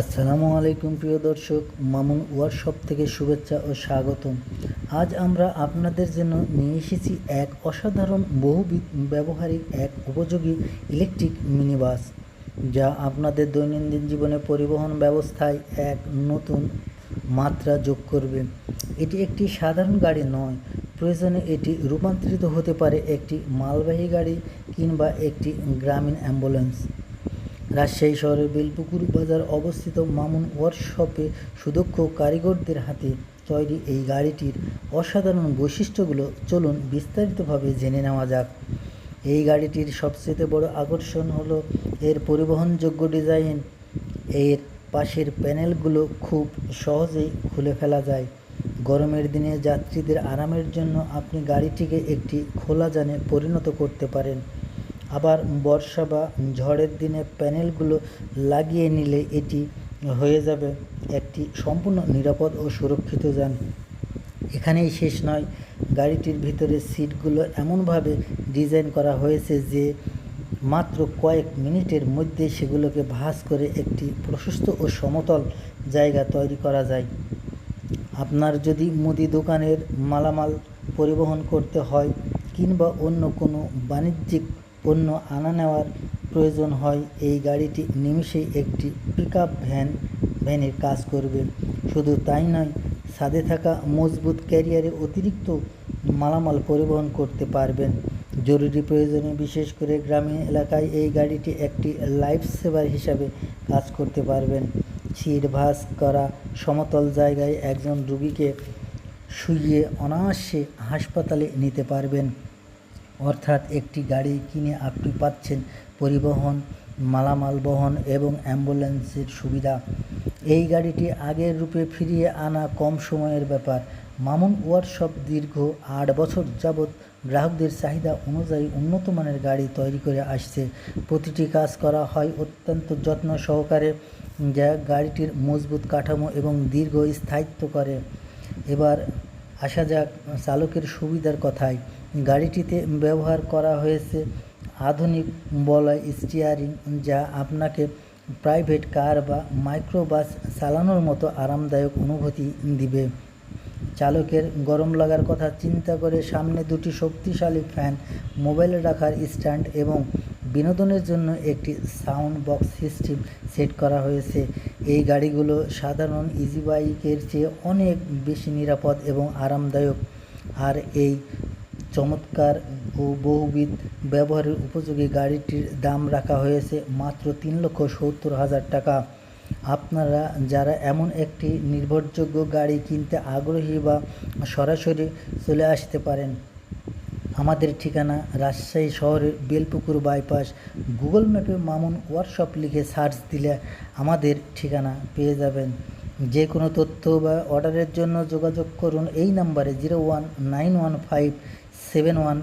আসসালামু আলাইকুম প্রিয় দর্শক, মামুন ওয়ার্কশপ থেকে শুভেচ্ছা ও স্বাগতম। আজ আমরা আপনাদের জন্য নিয়ে এসেছি এক অসাধারণ বহুবিধ ব্যবহারিক এক উপযোগী ইলেকট্রিক মিনি বাস যা আপনাদের দৈনন্দিন জীবনে পরিবহন ব্যবস্থায় এক নতুন মাত্রা যোগ করবে। এটি একটি সাধারণ গাড়ি নয়, প্রয়োজনে এটি রূপান্তরিত হতে পারে একটি মালবাহী গাড়ি কিংবা একটি গ্রামীণ অ্যাম্বুলেন্স রাজশাহী শহরের বেলপুকুর বাজার অবস্থিত মামুন ওয়ার্কশপে সুদক্ষ কারিগরদের হাতে তৈরি এই গাড়িটির অসাধারণ বৈশিষ্ট্যগুলো চলুন বিস্তারিতভাবে জেনে নেওয়া যাক। এই গাড়িটির সবচেয়ে বড় আকর্ষণ হলো এর পরিবহনযোগ্য ডিজাইন। এর পাশের প্যানেলগুলো খুব সহজেই খুলে ফেলা যায়। গরমের দিনে যাত্রীদের আরামের জন্য আপনি গাড়িটিকে একটি খোলা যানে পরিণত করতে পারেন। আবার বর্ষা বা ঝড়ের দিনে প্যানেলগুলো লাগিয়ে নিলে এটি হয়ে যাবে একটি সম্পূর্ণ নিরাপদ ও সুরক্ষিত যান। এখানেই শেষ নয়। গাড়িটির ভিতরে সিটগুলো এমনভাবে ডিজাইন করা হয়েছে যে মাত্র কয়েক মিনিটের মধ্যে সেগুলোকে ভাঁজ করে একটি প্রশস্ত ও সমতল জায়গা তৈরি করা যায়। আপনার যদি মুদি দোকানের মালামাল পরিবহন করতে হয় কিংবা অন্য কোনো বাণিজ্যিক পণ্য আনা নেওয়ার প্রয়োজন হয়, এই গাড়িটি নিমিষেই একটি পিক ভ্যান ভ্যানের কাজ করবে। শুধু তাই নয় ছাদে থাকা মজবুত ক্যারিয়ারে অতিরিক্ত মালামাল পরিবহন করতে পারবেন। জরুরি প্রয়োজনে বিশেষ করে গ্রামীণ এলাকায় এই গাড়িটি একটি লাইফ সেভার হিসাবে কাজ করতে পারবেন। সিট ভাস করা সমতল জায়গায় একজন রুগীকে শুইয়ে অনায়াসে হাসপাতালে নিতে পারবেন। অর্থাৎ একটি গাড়ি কিনে আপনি পাচ্ছেন পরিবহন, মালামাল বহন এবং অ্যাম্বুলেন্সের সুবিধা। এই গাড়িটি আগের রূপে ফিরিয়ে আনা কম সময়ের ব্যাপার। মামুন ওয়ার্কশপ দীর্ঘ আট বছর যাবৎ গ্রাহকদের চাহিদা অনুযায়ী উন্নত মানের গাড়ি তৈরি করে আসছে। প্রতিটি কাজ করা হয় অত্যন্ত যত্ন সহকারে, যা গাড়িটির মজবুত কাঠামো এবং দীর্ঘ স্থায়িত্ব করে। এবার আসা যাক চালকের সুবিধার কথায়। গাড়িটিতে ব্যবহার করা হয়েছে। আধুনিক বলয় স্টিয়ারিং যা আপনাকে প্রাইভেট কার বা মাইক্রোবাস চালানোর মতো আরামদায়ক অনুভূতি দিবে। চালকের গরম লাগার কথা চিন্তা করে সামনে দুটি শক্তিশালী ফ্যান মোবাইল রাখার স্ট্যান্ড এবং বিনোদনের জন্য একটি সাউন্ড বক্স সিস্টেম সেট করা হয়েছে। এই গাড়িগুলো সাধারণ ইজি বাইকের চেয়ে অনেক বেশি নিরাপদ এবং আরামদায়ক। আর এই চমৎকার ও বহুবিধ ব্যবহারের উপযোগী গাড়িটির দাম রাখা হয়েছে মাত্র তিন লক্ষ সত্তর হাজার টাকা। আপনারা যারা এমন একটি নির্ভরযোগ্য গাড়ি কিনতে আগ্রহী বা সরাসরি চলে আসতে পারেন, আমাদের ঠিকানা রাজশাহী শহরের বেলপুকুর বাইপাস। গুগল ম্যাপে মামুন ওয়ার্কশপ লিখে সার্চ দিলে আমাদের ঠিকানা পেয়ে যাবেন। যে কোনো তথ্য বা অর্ডারের জন্য যোগাযোগ করুন, এই নাম্বারে zero one nine one five seven one